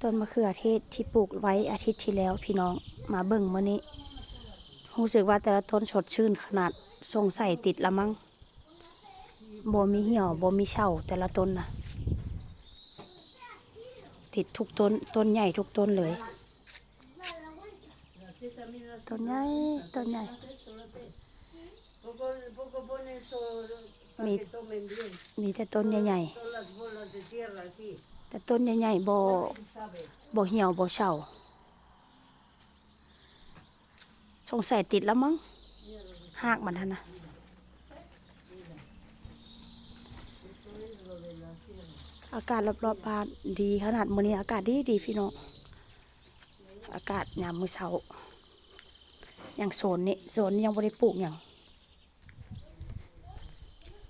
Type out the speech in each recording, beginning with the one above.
ต้นมะเขือเทศที่ปลูกไว้อาทิตย์ที่แล้วพี่น้องมาเบิ่งมื้อนี้รู้สึกว่าแต่ละต้นสดชื่นขนาดสงสัยติดละมั้งบ่มีเหี่ยวบ่มีเฉาแต่ละต้นนะติดทุกต้นต้นใหญ่ทุกต้นเลย ต้นใหญ่ต้นใหญ่ Poco, poco pone eso para Mi- que tomen bien. มีแต่ต้นใหญ่ๆ แต่ต้นใหญ่ๆบ่บ่เหี่ยวบ่เฉาสงสัยติดแล้วมั้งหากมันหั่นนะอากาศรอบๆบ้านดีขนาดมื้อนี้อากาศดีดีพี่น้องอากาศยามมื้อเช้าอย่างโซนนี้โซนนี้ยังบ่ได้ปลูกหยัง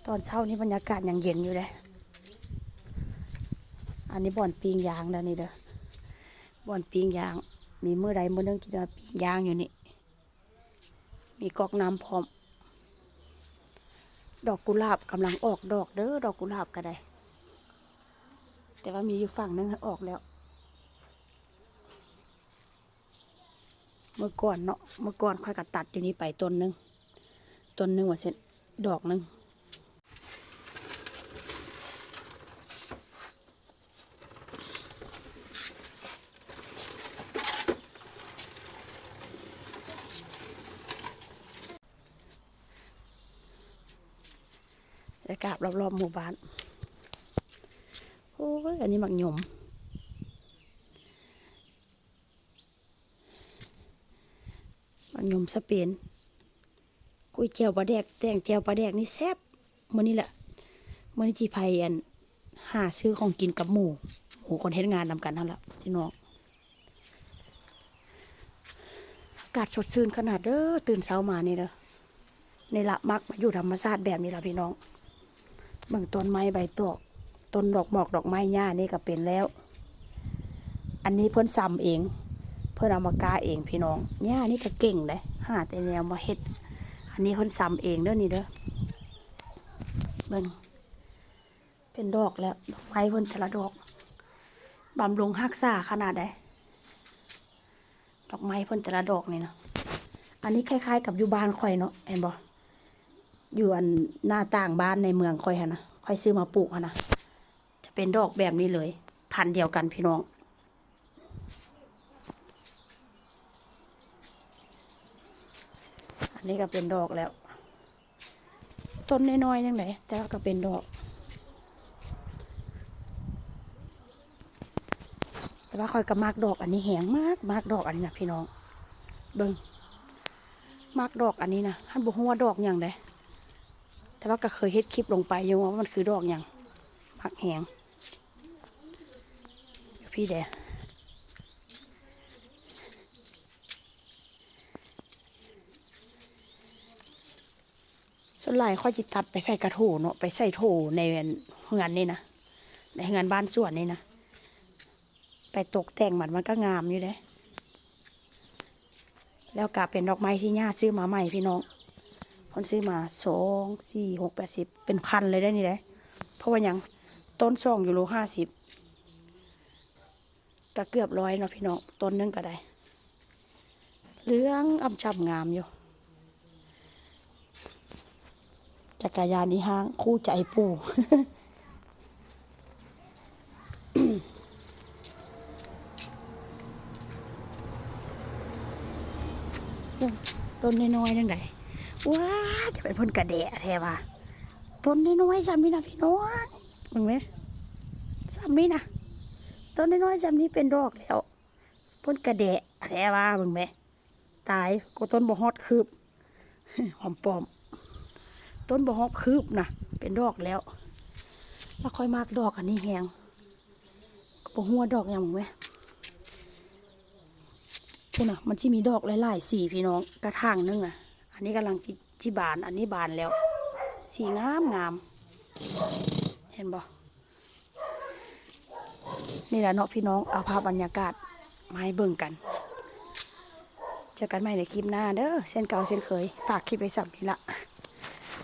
ตอนเช้านี้บรรยากาศยังเย็นอยู่เลย อันนี้บ่อนปิงยางแล้วนี่เด้อบ่อนปิงยาง มีเมื่อใดเมื่อนึงกินว่าปิงยางอยู่นี่ มีกอกน้ำพร้อม ดอกกุหลาบกำลังออกดอกเด้อดอกกุหลาบก็ได้ แต่ว่ามีอยู่ฝั่งนึงออกแล้ว เมื่อก่อนเนาะเมื่อก่อนค่อยก็ตัดอยู่นี่ไปต้นหนึงต้นหนึงว่าเสร็จดอกหนึง บรรยากาศรอบๆหมู่บ้านโอ้ยอันนี้หมักหยมหมักหยมสเปนกุ้ยเจียวปลาแดกแตงเจียวปลาแดกนี่แซ่บมื้อนี้แหละมื้อนี้จีไพอันหาซื้อของกินกับหมูหมูคนเฮ็ดงานนำกันนั่นแหละพี่น้องอากาศสดชื่นขนาดเด้อตื่นเช้ามานี่เด้อในละมักมาอยู่ธรรมชาติแบบนี้ละพี่น้อง เบิ่งต้นไม้ใบตอกต้นดอกหมอกดอกไม้หญ้านี่ก็เป็นแล้ว อันนี้เพิ่นซ้ำเอง เพิ่นเอามากาเองพี่น้องหญ้านี่ก็เก่งเลยหาแต่แนวมาเฮ็ด อันนี้เพิ่นซ้ำเองเด้อนี่เด้อเบิ่งเป็นดอกแล้วดอกไม้เพิ่นแต่ละดอกบำรุงรักษาขนาดใดดอกไม้เพิ่นแต่ละดอกนี่นะอันนี้คล้ายๆ กับอยู่บ้านข่อยเนาะเห็นบ่ อยู่อันหน้าต่างบ้านในเมืองข่อยฮะนะข่อยซื้อมาปลูกฮะนะจะเป็นดอกแบบนี้เลย พันเดียวกันพี่น้องอันนี้ก็เป็นดอกแล้ว ต้นน้อยๆนั่นแหละแต่ว่าก็เป็นดอก แต่ว่าข่อยก็มากดอกอันนี้แหงมากมากดอกอันนี้นะพี่น้อง เบิ่งมากดอกอันนี้นะท่านบอกว่าดอกอย่างใดแต่ ว่าก็เคยเฮ็ดคลิปลงไปอยู่ว่ามันคือดอกอย่างมักแหงเดี๋ยวพี่เดส่วนลายข้อจิตัดไปใส่กระโถเนาะไปใส่โถในเฮือนนี่นะในเฮือนบ้านสวนนี่นะไปตกแต่งมันมันก็งามอยู่เลยแล้วก็เป็นดอกไม้ที่ย่าซื้อมาใหม่พี่น้อง คนซื้อมาสองสี่หกแปดสิบเป็นพันเลยได้นี่เลยเพราะว่ายังต้นซองอยู่โลห้าสิบก็เกือบร้อยเนาะพี่น้องต้นนึงก็ได้เหลืองอ่ำจับงามอยู่จักรยานที่ห้างคู่ใจปู่ต้นน้อยๆนั่งได ว้าจะเป็นพ่นกระเดะแท้ว่าต้นน้อยๆจำนี่นะพี่น้องมึงไหมจำนี่นะต้นน้อยๆจำนี่เป็นดอกแล้วพ่นกระเดะแท้ว่ามึงไหมตายก็ต้นบ่ฮอดคืบหอมปอม ต้นบ่ฮอดคืบนะเป็นดอกแล้ว แล้วค่อยมากดอกอันนี้แหงบ่หัวดอกอย่างมึงไหมพูนะมันที่มีดอกหลายๆสีพี่น้องกระถางนึงอะ อันนี้กำลังจิบาน อันนี้บานแล้ว สีงามงาม เห็นบ่นี่แหละเนาะพี่น้องเอาภาพบรรยากาศมาให้เบิ่งกัน เจอกันใหม่ในคลิปหน้าเด้อเส้นเก่าเส้นเคย ฝากคลิปไปสับนี่ละ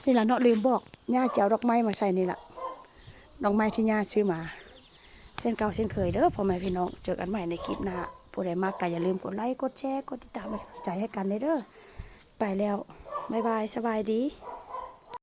นี่แหละเนาะลืมบอกหญ้าเจียวดอกไม้มาใส่นี่ละดอกไม้ที่หย่าซื้อมา เส้นเก่าเส้นเคยเด้อพ่อแม่พี่น้องเจอกันใหม่ในคลิปหน้าผู้ใดมากก็อย่าลืมกดไลค์กดแชร์กดติดตามเป็นกำลังใจให้กันเลยเด้อ ไปแล้วบายบาย สบายดี